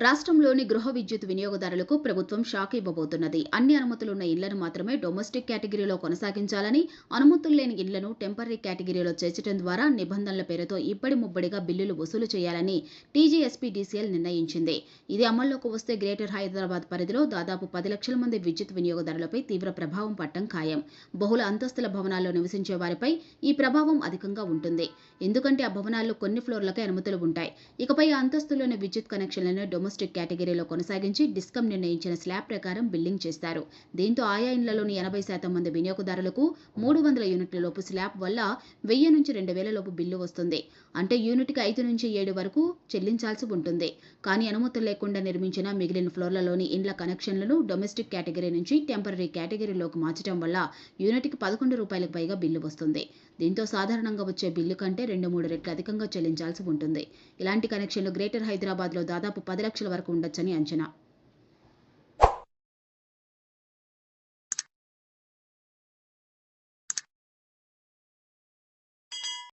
రాష్ట్రంలోని గృహ విద్యుత్ వినియోగదారులకు ప్రభుత్వం షాక్ ఇవ్వబోతున్నది. అన్ని అనుమతులున్న ఇళ్ళను మాత్రమే డొమెస్టిక్ కేటగిరీలో కొనసాగించాలని అనుమతులు లేని ఇళ్ళను టెంపరీ కేటగిరీలో చేర్చడం ద్వారా నిబంధనల పేరుతో ఇబ్బడి ముబ్బడిగా బిల్లులు వసూలు చేయాలని టీజీఎస్పీడీసీఎల్ నిర్ణయించింది. ఇది అమల్లోకి వస్తే గ్రేటర్ హైదరాబాద్ పరిధిలో దాదాపు పది లక్షల మంది విద్యుత్ వినియోగదారులపై తీవ్ర ప్రభావం పట్టం ఖాయం. బహుళ అంతస్తుల భవనాల్లో నివసించే వారిపై ఈ ప్రభావం అధికంగా ఉంటుంది. ఎందుకంటే ఆ భవనాల్లో కొన్ని ఫ్లోర్లకే అనుమతులు ఉంటాయి. ఇకపై ఆ అంతస్తులోని విద్యుత్ కనెక్షన్లను డొమెస్టిక్ కేటగిరీలో కొనసాగించి డిస్కమ్ నిర్ణయించిన స్లాబ్ ప్రకారం బిల్లింగ్ చేస్తారు. దీంతో ఆయా ఇండ్లలోని ఎనభై శాతం మంది వినియోగదారులకు మూడు వందల యూనిట్ల లోపు స్లాబ్ వల్ల వెయ్యి నుంచి రెండు వేల లోపు బిల్లు వస్తుంది. అంటే యూనిట్కి ఐదు నుంచి ఏడు వరకు చెల్లించాల్సి ఉంటుంది. కానీ అనుమతులు లేకుండా నిర్మించిన మిగిలిన ఫ్లోర్లలోని ఇండ్ల కనెక్షన్లను డొమెస్టిక్ కేటగిరీ నుంచి టెంపరీ కేటగిరీలోకి మార్చడం వల్ల యూనిట్కి పదకొండు రూపాయలకు పైగా బిల్లు వస్తుంది. దీంతో సాధారణంగా వచ్చే బిల్లు కంటే రెండు మూడు రెట్లు అధికంగా చెల్లించాల్సి ఉంటుంది. ఇలాంటి కనెక్షన్లు గ్రేటర్ హైదరాబాద్లో దాదాపు పది లక్షల వరకు ఉండొచ్చని అంచనా.